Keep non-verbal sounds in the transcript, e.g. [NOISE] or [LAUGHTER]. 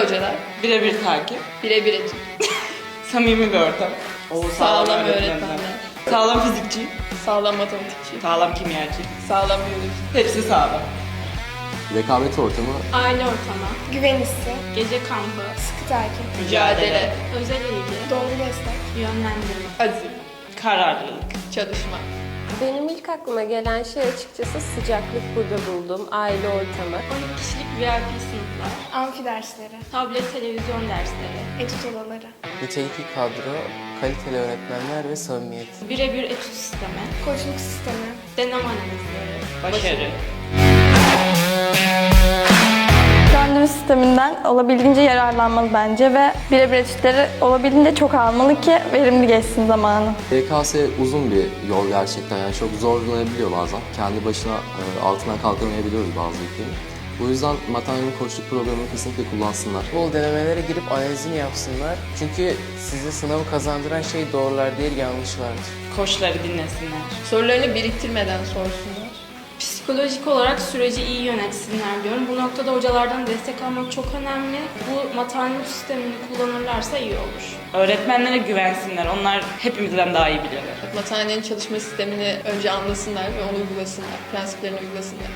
kadar. Birebir takip. Birebir eğitim. [LAUGHS] Samimi bir ortam. Oo, Sağlam öğretmenler. Sağlam fizikçi. Sağlam matematikçi. Sağlam kimyacı. Sağlam biyoloji. Hepsi sağlam. Rekabet ortamı Aile ortamı, Güven hissi, gece kampı, sıkı takip, Mücadele. özel ilgi, doğru destek, yönlendirme. Azim. Kararlılık. Çalışma. Benim ilk aklıma gelen şey açıkçası sıcaklık burada buldum. Aile ortamı. 12 kişilik VIP sınıflar, amfi dersleri, tablet televizyon dersleri, etüt odaları, Nitelikli kadro, kaliteli öğretmenler ve samimiyet. birebir etüt sistemi, koçluk sistemi, deneme analizleri, Başarı. Randevu sisteminden olabildiğince yararlanmalı bence ve birebir etütleri olabildiğince çok almalı ki verimli geçsin zamanı. YKS uzun bir yol gerçekten yani çok zorlanabiliyor bazen. Kendi başına e, altından kalkamayabiliyoruz bazı yüklerini. Bu yüzden Matanya'nın koçluk programını kesinlikle kullansınlar. Bol denemelere girip analizini yapsınlar. Çünkü size sınavı kazandıran şey doğrular değil yanlışlardır. Koçları dinlesinler. Sorularını biriktirmeden sorsunlar. Psikolojik olarak süreci iyi yönetsinler diyorum. Bu noktada hocalardan destek almak çok önemli. Bu matematik sistemini kullanırlarsa iyi olur. Öğretmenlere güvensinler. Onlar hepimizden daha iyi biliyorlar. Matanelerin çalışma sistemini önce anlasınlar ve onu uygulasınlar. Prensiplerini uygulasınlar.